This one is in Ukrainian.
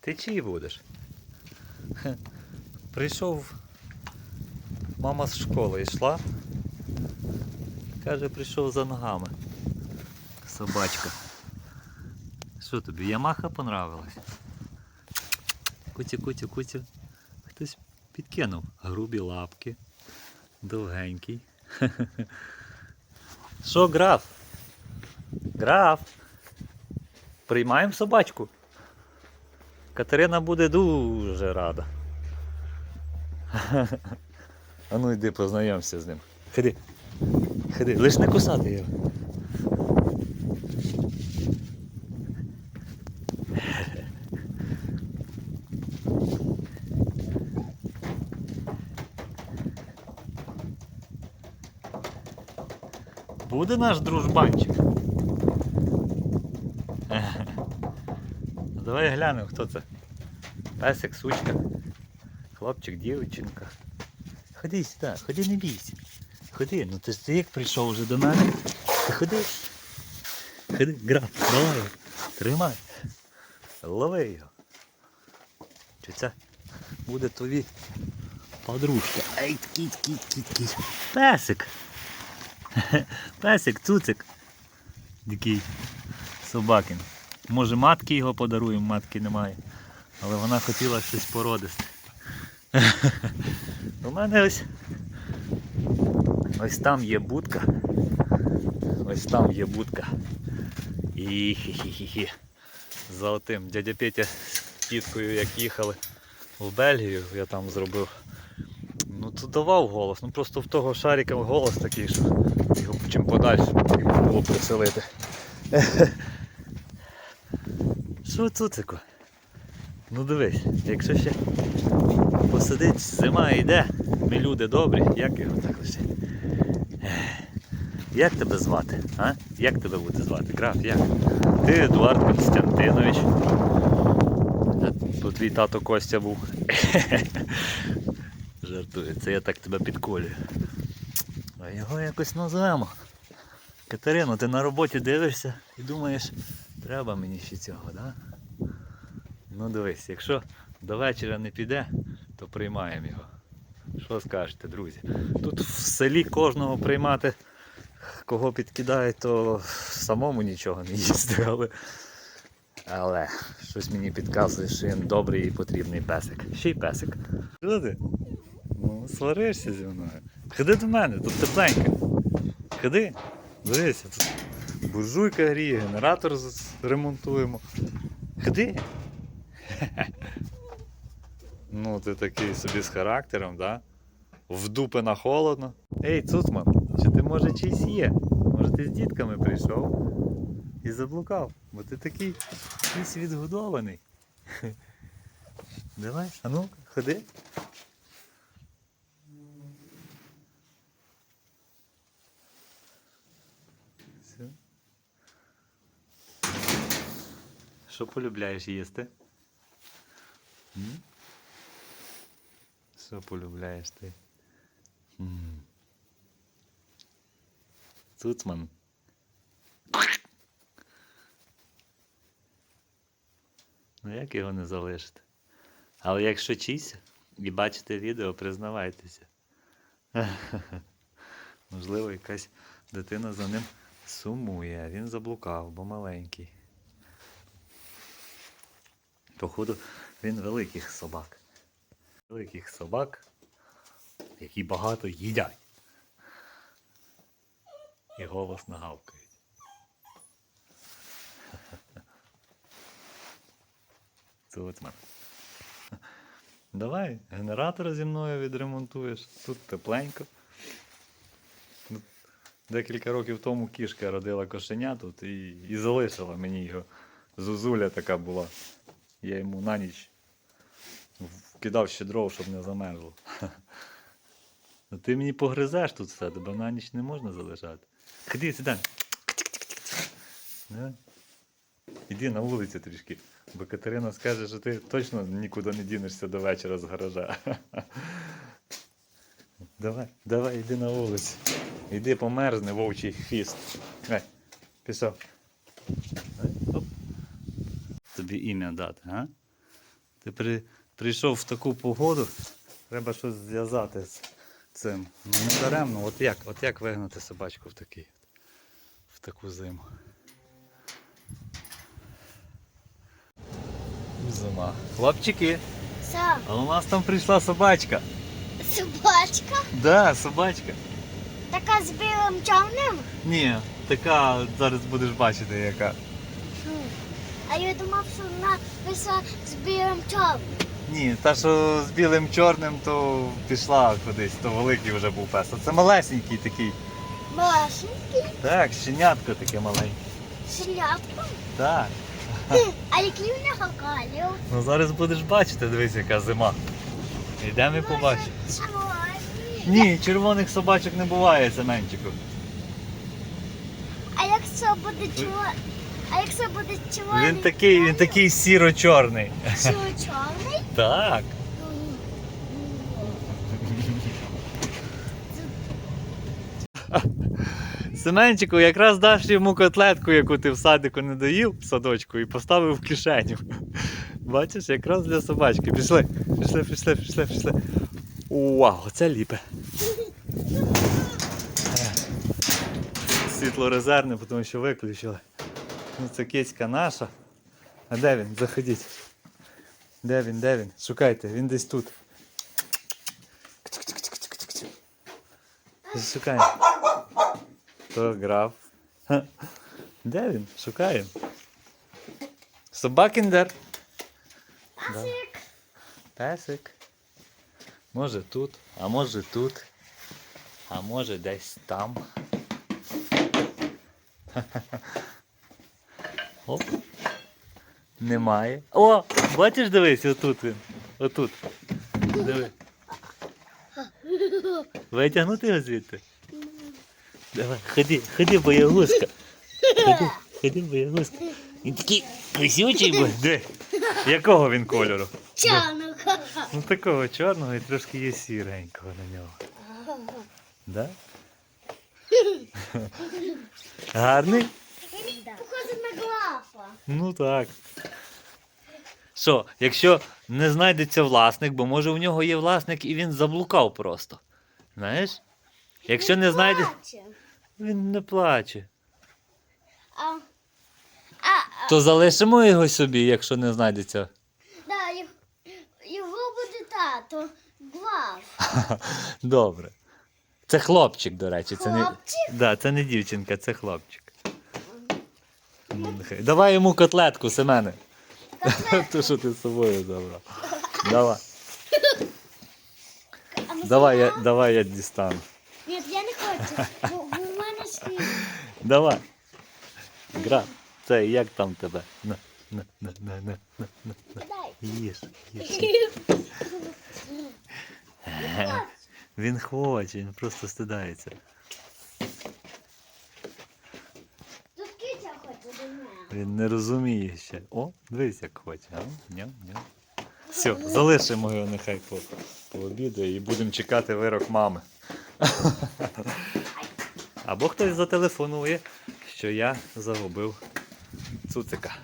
Ти чий будеш? Прийшов. Мама з школи йшла. Каже, прийшов за ногами. Собачка. Що тобі, Ямаха понравилась? Кутю, кутю, кутю. Хтось підкинув. Грубі лапки. Довгенький. Що, граф? Граф. Приймаємо собачку. Катерина буде дуже рада. А ну йди познайомся з ним. Ходи. Ходи, лиш не кусати його. Буде наш дружбанчик. Давай глянемо, хто це. Песик, сучка, хлопчик, дівчинка. Ходи сюди, ходи, не бійся. Ходи, ну ти ж ти як прийшов вже до мене. Ти ходи. Ходи, граф, давай. Тримай. Лови його. Чи це буде тобі подружка? Ей, кіт, кіт, кіт, кіт. Песик. Песик, цуцик. Такий собакин. Може матки його подаруємо, матки немає. Але вона хотіла щось породисте. У мене ось. Ось там є будка. Ось там є будка. І хі-хі-хі-хі. За отим дядя Петя з тіткою, як їхали в Бельгію, я там зробив. Ну то давав голос. Ну просто в того шарика голос такий, що його чим подальше було приселити. Що цуцику? Ну дивись, якщо ще посидить, зима йде, ми люди добрі, як його так лише. Як тебе звати? А? Як тебе буде звати? Граф, як? Ти Едуард Константинович. А твій тато Костя був. Жартую, це я так тебе підколюю. А його якось назвемо. Катерино, ти на роботі дивишся і думаєш, треба мені ще цього, да? Ну дивись, якщо до вечора не піде, то приймаємо його. Що скажете, друзі? Тут в селі кожного приймати, кого підкидають, то самому нічого не їсти, але. Але щось мені підказує, що він добрий і потрібний песик. Ще й песик. Ти? Ну, сваришся зі мною. Ходи до мене, тут тепленько. Ходи, дивися, тут буржуйка гріє, генератор ремонтуємо. Ходи. Ну, ти такий собі з характером, да? В дупи на холодно. Ей, Цуцман, чи ти може чийсь є? Може ти з дітками прийшов і заблукав, бо ти такий якийсь відгодований. Давай, а ну, ходи. Все. Що полюбляєш їсти? Що полюбляєш ти? Цуцман. Ну як його не залишити? Але якщо чийсь і бачите відео, признавайтеся. Можливо, якась дитина за ним сумує, він заблукав, бо маленький. Походу, він великих собак. Великих собак, які багато їдять. І голосно гавкають. Цуцман. Давай, генератор зі мною відремонтуєш. Тут тепленько. Декілька років тому кішка родила кошеня тут і, і залишила мені його. Зузуля така була. Я йому на ніч вкидав ще дров, щоб не замерзло. Ну ти мені погризеш тут все, тебе на ніч не можна залишати. Ходи. Да? Іди на вулицю трішки, бо Катерина скаже, що ти точно нікуди не дінешся до вечора з гаража. Давай, давай, іди на вулицю. Іди померзне вовчий хвіст. Ей, пішов. Тобі ім'я дати, а? Ти при, прийшов в таку погоду, треба щось зв'язати з цим. Ну не даремно, от як, от як вигнати собачку в такий, в таку зиму. Зима. Хлопчики, Сам. а у нас там прийшла собачка. Собачка. Да, собачка. Така з білим чорним. Ні, така зараз будеш бачити яка. А я думав, що вона вийшла з білим чорним. Ні, та що з білим чорним, то пішла кудись, то великий вже був пес. А це малесенький такий. Малашенький, Так, щенятко таке маленьке. шляпка. Так. А який в нього колір? Ну зараз будеш бачити, дивись, яка зима. Йдемо і побачимо. Чорний. Ні, червоних собачок не буває, Семенчику. А якщо буде чор... А якщо буде чорний? Він такий, він такий сіро-чорний. Сіро-чорний? Так. Семенчику, якраз даш йому котлетку, яку ти в садику не доїв в садочку, і поставив в кишеню. Бачиш, якраз для собачки. Пішли, пішли, пішли, пішли, пішли. Вау, оце ліпе. Світло резервне, тому що виключили. Ну, це кицька наша. А де він? Заходіть. Де він, де він? Шукайте, він десь тут. Шукаємо. То граф. Ха. Де він? Шукаємо. Собакіндер. Да. Песик. Може тут, а може тут, а може десь там. Оп. Немає. О! Бачиш, дивись, отут він. Отут. Диви. Витягнути його звідти. Давай, ходи, ходи, боягузка. Ходи, ходи, боягузка. Він такий красивчий буде. Диви. Якого він кольору? Чорного. Ну такого чорного і трошки є сіренького на нього. Да? Гарний? Похоже на глафа. Ну так. Що, якщо не знайдеться власник, бо може у нього є власник і він заблукав просто. Знаєш? Якщо не знайде, він не плаче. А, а, То залишимо його собі, якщо не знайдеться. да, його, його буде тато. Глав. Добре. Це хлопчик, до речі. Це не, Хлопчик? да, це не дівчинка, це хлопчик. Давай йому котлетку, Семене. Ту, що ти з собою забрав. Давай. А ми Давай я, сама? давай я дістану. Ні, я не хочу. Бо бо в мене свій. Давай. Гра. Це як там тебе? На, на, на, на, на, на, на. Дай. Їж, їж. Він хоче, він просто стидається. Тут киця хоче Він не розуміє ще. О, дивись, як хоче. А? Ням, ням. Все, залишимо його нехай по, пообідає і будемо чекати вирок мами. Або хтось зателефонує, що я загубив цуцика.